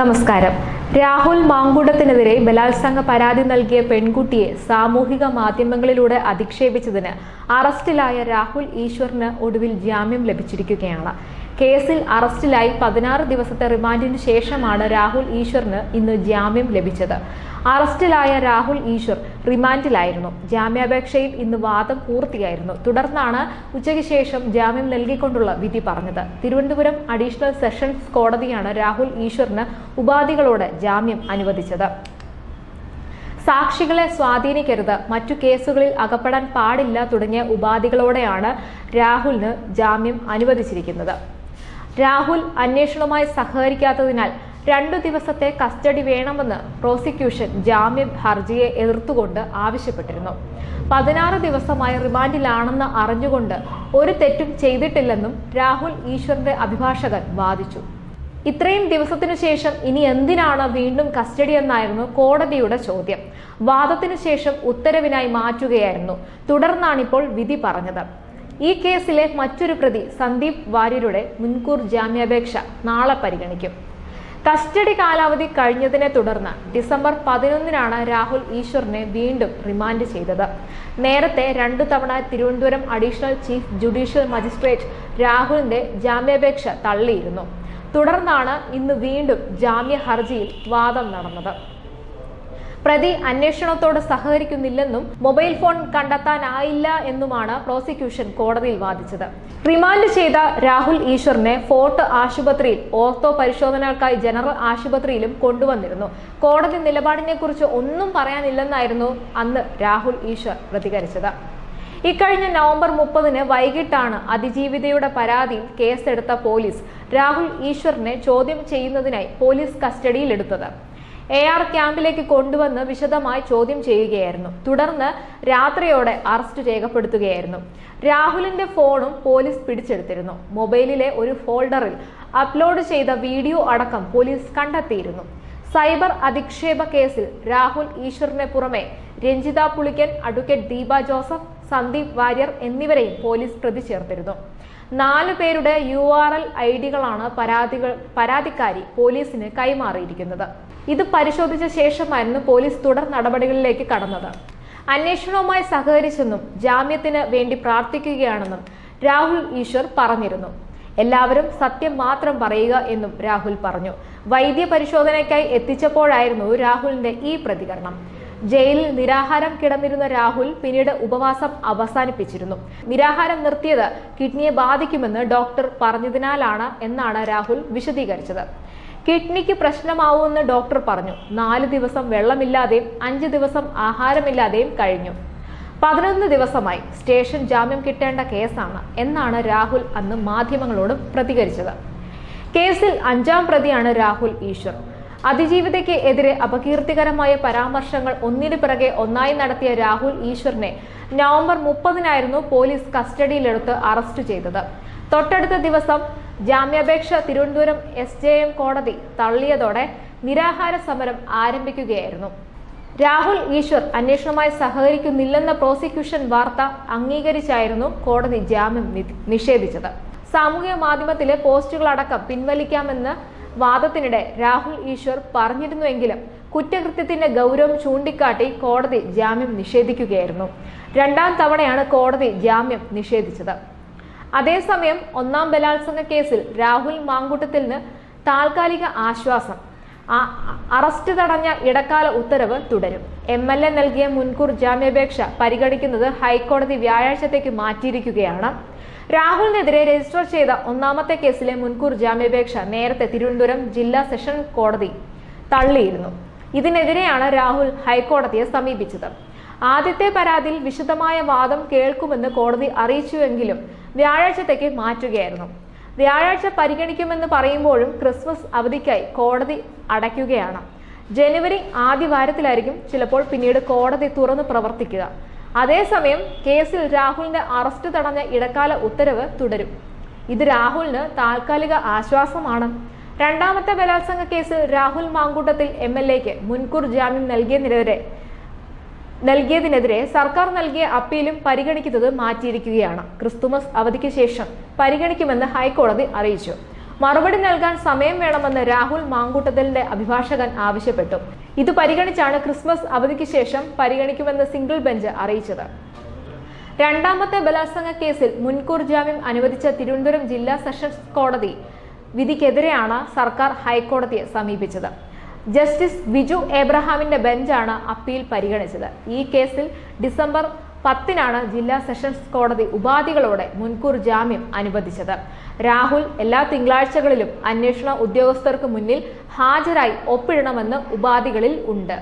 നമസ്കാരം. രാഹുൽ മാങ്കുടത്തിനെതിരെ ബലാത്സംഗ പരാതി നൽകിയ പെൺകുട്ടിയെ സാമൂഹിക മാധ്യമങ്ങളിലൂടെ അധിക്ഷേപിച്ചതിന് അറസ്റ്റിലായ രാഹുൽ ഈശ്വറിന് ഒടുവിൽ ജാമ്യം ലഭിച്ചിരിക്കുകയാണ്. കേസിൽ അറസ്റ്റിലായി പതിനാറ് ദിവസത്തെ റിമാൻഡിന് ശേഷമാണ് രാഹുൽ ഈശ്വറിന് ഇന്ന് ജാമ്യം ലഭിച്ചത്. അറസ്റ്റിലായ രാഹുൽ ഈശ്വർ റിമാൻഡിലായിരുന്നു. ജാമ്യാപേക്ഷയിൽ ഇന്ന് വാദം പൂർത്തിയായിരുന്നു. തുടർന്നാണ് ഉച്ചയ്ക്ക് ശേഷം ജാമ്യം നൽകിക്കൊണ്ടുള്ള വിധി പറഞ്ഞത്. തിരുവനന്തപുരം അഡീഷണൽ സെഷൻസ് കോടതിയാണ് രാഹുൽ ഈശ്വറിന് ഉപാധികളോടെ ജാമ്യം അനുവദിച്ചത്. സാക്ഷികളെ സ്വാധീനിക്കരുത് മറ്റു കേസുകളിൽ അകപ്പെടാൻ പാടില്ല തുടങ്ങിയ ഉപാധികളോടെയാണ് രാഹുലിന് ജാമ്യം അനുവദിച്ചിരിക്കുന്നത്. രാഹുൽ അന്വേഷണവുമായി സഹകരിക്കാത്തതിനാൽ രണ്ടു ദിവസത്തെ കസ്റ്റഡി വേണമെന്ന് പ്രോസിക്യൂഷൻ ജാമ്യ ഹർജിയെ എതിർത്തുകൊണ്ട് ആവശ്യപ്പെട്ടിരുന്നു. പതിനാറ് ദിവസമായി റിമാൻഡിലാണെന്ന് അറിഞ്ഞുകൊണ്ട് ഒരു തെറ്റും ചെയ്തിട്ടില്ലെന്നും രാഹുൽ ഈശ്വറിന്റെ അഭിഭാഷകൻ വാദിച്ചു. ഇത്രയും ദിവസത്തിനു ശേഷം ഇനി എന്തിനാണ് വീണ്ടും കസ്റ്റഡി എന്നായിരുന്നു കോടതിയുടെ ചോദ്യം. വാദത്തിനു ശേഷം ഉത്തരവിനായി മാറ്റുകയായിരുന്നു. തുടർന്നാണിപ്പോൾ വിധി പറഞ്ഞത്. ഈ കേസിലെ മറ്റൊരു പ്രതി സന്ദീപ് വാര്യരുടെ മുൻകൂർ ജാമ്യാപേക്ഷ നാളെ പരിഗണിക്കും. കസ്റ്റഡി കാലാവധി കഴിഞ്ഞതിനെ തുടർന്ന് ഡിസംബർ പതിനൊന്നിനാണ് രാഹുൽ ഈശ്വറിനെ വീണ്ടും റിമാൻഡ് ചെയ്തത്. നേരത്തെ രണ്ടു തവണ Thiruvananthapuram additional chief judicial magistrate രാഹുലിന്റെ ജാമ്യാപേക്ഷ തള്ളിയിരുന്നു. തുടർന്നാണ് ഇന്ന് വീണ്ടും ജാമ്യ ഹർജിയിൽ വാദം നടന്നത്. പ്രതി അന്വേഷണത്തോട് സഹകരിക്കുന്നില്ലെന്നും മൊബൈൽ ഫോൺ കണ്ടെത്താനായില്ല എന്നുമാണ് പ്രോസിക്യൂഷൻ കോടതിയിൽ വാദിച്ചത്. റിമാൻഡ് ചെയ്ത രാഹുൽ ഈശ്വറിനെ ഫോർട്ട് ആശുപത്രിയിൽ ഓർത്തോ പരിശോധനകൾക്കായി ജനറൽ ആശുപത്രിയിലും കൊണ്ടുവന്നിരുന്നു. കോടതി നിലപാടിനെക്കുറിച്ച് ഒന്നും പറയാനില്ലെന്നായിരുന്നു അന്ന് രാഹുൽ ഈശ്വർ പ്രതികരിച്ചത്. ഇക്കഴിഞ്ഞ നവംബർ മുപ്പതിന് വൈകിട്ടാണ് അതിജീവിതയുടെ പരാതിയിൽ കേസെടുത്ത പോലീസ് രാഹുൽ ഈശ്വറിനെ ചോദ്യം ചെയ്യുന്നതിനായി പോലീസ് കസ്റ്റഡിയിലെടുത്തത്. എ ആർ ക്യാമ്പിലേക്ക് കൊണ്ടുവന്ന് വിശദമായി ചോദ്യം ചെയ്യുകയായിരുന്നു. തുടർന്ന് രാത്രിയോടെ അറസ്റ്റ് രേഖപ്പെടുത്തുകയായിരുന്നു. രാഹുലിന്റെ ഫോണും പോലീസ് പിടിച്ചെടുത്തിരുന്നു. മൊബൈലിലെ ഒരു ഫോൾഡറിൽ അപ്ലോഡ് ചെയ്ത വീഡിയോ അടക്കം പോലീസ് കണ്ടെത്തിയിരുന്നു. സൈബർ അധിക്ഷേപ കേസിൽ രാഹുൽ ഈശ്വറിന് പുറമെ രഞ്ജിത പുളിക്കൻ അഡ്വക്കേറ്റ് ദീപ ജോസഫ് സന്ദീപ് വാര്യർ എന്നിവരെയും പോലീസ് പ്രതി ചേർത്തിരുന്നു. നാല് പേരുടെ യു ആർ എൽ ഐ ഡികളാണ് പരാതികൾ പരാതിക്കാരി പോലീസിന് കൈമാറിയിരിക്കുന്നത്. ഇത് പരിശോധിച്ച ശേഷമായിരുന്നു പോലീസ് തുടർ നടപടികളിലേക്ക് കടന്നത്. അന്വേഷണവുമായി സഹകരിച്ചെന്നും ജാമ്യത്തിന് വേണ്ടി പ്രാർത്ഥിക്കുകയാണെന്നും രാഹുൽ ഈശ്വർ പറഞ്ഞിരുന്നു. എല്ലാവരും സത്യം മാത്രം പറയുക എന്നും രാഹുൽ പറഞ്ഞു. വൈദ്യ പരിശോധനയ്ക്കായി എത്തിച്ചപ്പോഴായിരുന്നു രാഹുലിന്റെ ഈ പ്രതികരണം. ജയിലിൽ നിരാഹാരം കിടന്നിരുന്ന രാഹുൽ പിന്നീട് ഉപവാസം അവസാനിപ്പിച്ചിരുന്നു. നിരാഹാരം നിർത്തിയത് കിഡ്നിയെ ബാധിക്കുമെന്ന് ഡോക്ടർ പറഞ്ഞതിനാലാണ് എന്നാണ് രാഹുൽ വിശദീകരിച്ചത്. കിഡ്നിക്ക് പ്രശ്നമാവുമെന്ന് ഡോക്ടർ പറഞ്ഞു. നാല് ദിവസം വെള്ളമില്ലാതെയും അഞ്ച് ദിവസം ആഹാരമില്ലാതെയും കഴിഞ്ഞു. പതിനൊന്ന് ദിവസമായി സ്റ്റേഷൻ ജാമ്യം കിട്ടേണ്ട കേസാണ് എന്നാണ് രാഹുൽ അന്ന് മാധ്യമങ്ങളോട് പ്രതികരിച്ചത്. കേസിൽ അഞ്ചാം പ്രതിയാണ് രാഹുൽ ഈശ്വർ. അതിജീവിതയ്ക്ക് എതിരെ അപകീർത്തികരമായ പരാമർശങ്ങൾ ഒന്നിനു പിറകെ ഒന്നായി നടത്തിയ രാഹുൽ ഈശ്വറിനെ നവംബർ മുപ്പതിനായിരുന്നു പോലീസ് കസ്റ്റഡിയിലെടുത്ത് അറസ്റ്റ് ചെയ്തത്. തൊട്ടടുത്ത ദിവസം ജാമ്യാപേക്ഷ തിരുവനന്തപുരം എസ് കോടതി തള്ളിയതോടെ നിരാഹാര സമരം ആരംഭിക്കുകയായിരുന്നു. രാഹുൽ ഈശ്വർ അന്വേഷണവുമായി സഹകരിക്കുന്നില്ലെന്ന പ്രോസിക്യൂഷൻ വാർത്ത അംഗീകരിച്ചായിരുന്നു കോടതി ജാമ്യം നിഷേധിച്ചത്. സാമൂഹിക മാധ്യമത്തിലെ പോസ്റ്റുകളടക്കം പിൻവലിക്കാമെന്ന് വാദത്തിനിടെ രാഹുൽ ഈശ്വർ പറഞ്ഞിരുന്നുവെങ്കിലും കുറ്റകൃത്യത്തിന്റെ ഗൗരവം ചൂണ്ടിക്കാട്ടി കോടതി ജാമ്യം നിഷേധിക്കുകയായിരുന്നു. രണ്ടാം തവണയാണ് കോടതി ജാമ്യം നിഷേധിച്ചത്. അതേസമയം ഒന്നാം ബലാത്സംഗ കേസിൽ രാഹുൽ മാങ്കൂട്ടത്തിന് താൽക്കാലിക ആശ്വാസം അറസ്റ്റ് തടഞ്ഞ ഇടക്കാല ഉത്തരവ് തുടരും. എം എൽ എ നൽകിയ മുൻകൂർ ജാമ്യാപേക്ഷ പരിഗണിക്കുന്നത് ഹൈക്കോടതി വ്യാഴാഴ്ചത്തേക്ക് മാറ്റിയിരിക്കുകയാണ്. രാഹുലിനെതിരെ രജിസ്റ്റർ ചെയ്ത ഒന്നാമത്തെ കേസിലെ മുൻകൂർ ജാമ്യാപേക്ഷ നേരത്തെ തിരുവനന്തപുരം ജില്ലാ സെഷൻ കോടതി തള്ളിയിരുന്നു. ഇതിനെതിരെയാണ് രാഹുൽ ഹൈക്കോടതിയെ സമീപിച്ചത്. ആദ്യത്തെ പരാതിയിൽ വിശദമായ വാദം കേൾക്കുമെന്ന് കോടതി അറിയിച്ചുവെങ്കിലും വ്യാഴാഴ്ചത്തേക്ക് മാറ്റുകയായിരുന്നു. വ്യാഴാഴ്ച പരിഗണിക്കുമെന്ന് പറയുമ്പോഴും ക്രിസ്മസ് അവധിക്കായി കോടതി അടയ്ക്കുകയാണ്. ജനുവരി ആദ്യ വാരത്തിലായിരിക്കും ചിലപ്പോൾ പിന്നീട് കോടതി തുറന്ന് പ്രവർത്തിക്കുക. അതേസമയം കേസിൽ രാഹുലിന്റെ അറസ്റ്റ് തടഞ്ഞ ഇടക്കാല ഉത്തരവ് തുടരും. ഇത് രാഹുലിന് താൽക്കാലിക ആശ്വാസമാണ്. രണ്ടാമത്തെ ബലാത്സംഗ കേസിൽ രാഹുൽ മാങ്കൂട്ടത്തിൽ എം എൽ എക്ക് മുൻകൂർ ജാമ്യം നൽകിയതിനെതിരെ നൽകിയതിനെതിരെ സർക്കാർ നൽകിയ അപ്പീലും പരിഗണിക്കുന്നത് മാറ്റിയിരിക്കുകയാണ്. ക്രിസ്തുമസ് അവധിക്ക് ശേഷം പരിഗണിക്കുമെന്ന് ഹൈക്കോടതി അറിയിച്ചു. മറുപടി നൽകാൻ സമയം വേണമെന്ന് രാഹുൽ മാങ്കൂട്ടത്തലിന്റെ അഭിഭാഷകൻ ആവശ്യപ്പെട്ടു. ഇത് പരിഗണിച്ചാണ് ക്രിസ്മസ് അവധിക്ക് ശേഷം പരിഗണിക്കുമെന്ന് സിംഗിൾ ബെഞ്ച് അറിയിച്ചത്. രണ്ടാമത്തെ ബലാത്സംഗ കേസിൽ മുൻകൂർ ജാമ്യം അനുവദിച്ച തിരുവനന്തപുരം ജില്ലാ സെഷൻസ് കോടതി വിധിക്കെതിരെയാണ് സർക്കാർ ഹൈക്കോടതിയെ സമീപിച്ചത്. ജസ്റ്റിസ് ബിജു എബ്രഹാമിന്റെ ബെഞ്ചാണ് അപ്പീൽ പരിഗണിച്ചത്. ഈ കേസിൽ ഡിസംബർ പത്തിനാണ് ജില്ലാ സെഷൻസ് കോടതി ഉപാധികളോടെ മുൻകൂർ ജാമ്യം അനുവദിച്ചത്. രാഹുൽ എല്ലാ തിങ്കളാഴ്ചകളിലും അന്വേഷണ ഉദ്യോഗസ്ഥർക്ക് മുന്നിൽ ഹാജരായി ഒപ്പിടണമെന്ന് ഉപാധികളിൽ ഉണ്ട്.